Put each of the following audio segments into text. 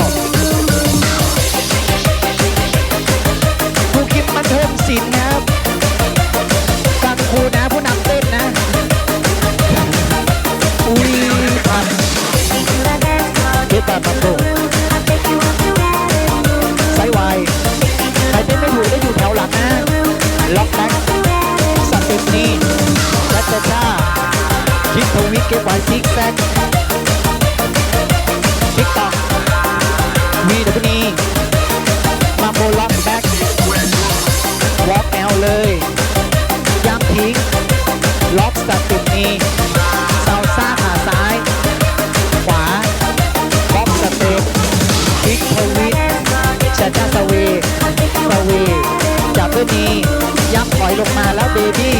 ยวครูคิมมันเทิมศิลป์นะครับฟังครูนะผู้นำเต้นนะ อุ้ยพันเก็บแบบบังโบไซส์ไวใครเต้นไม่ถูกได้อยู่แถวหลังนะ ล็อกแบ็คสเต็ปนี้ชัชชาคิดทวิตเก็บไว้ซิกแซกทิกิงล็อกสเต็ปนี้เซาซ่าขาซ้าย ขวาล็อกสเต็ปคลิกทวิตชาชาสวีสวีจับด้วยนี้ยับถอยลงมาแล้วเบบี้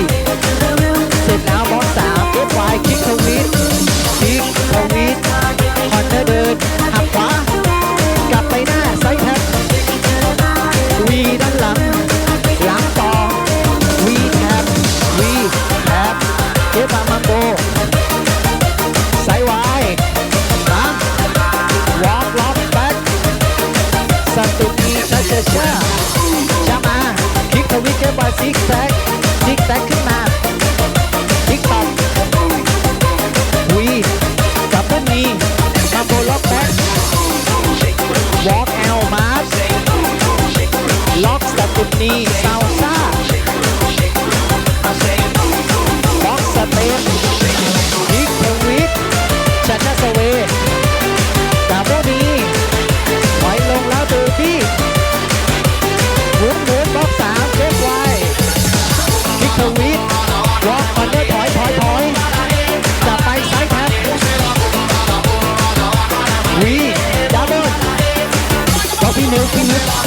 สเต็ปนี้ช้าช้าช้าช้ามาคลิกทวิตเก็บอยซิกแซกซิกแซกขึ้นมาทิกตอกวีกับเพื่อนมีมาโบล็อกแบ็ควอล์กแอลมาร์ล็อกสเต็ปนี้ซาวซ่า ทล็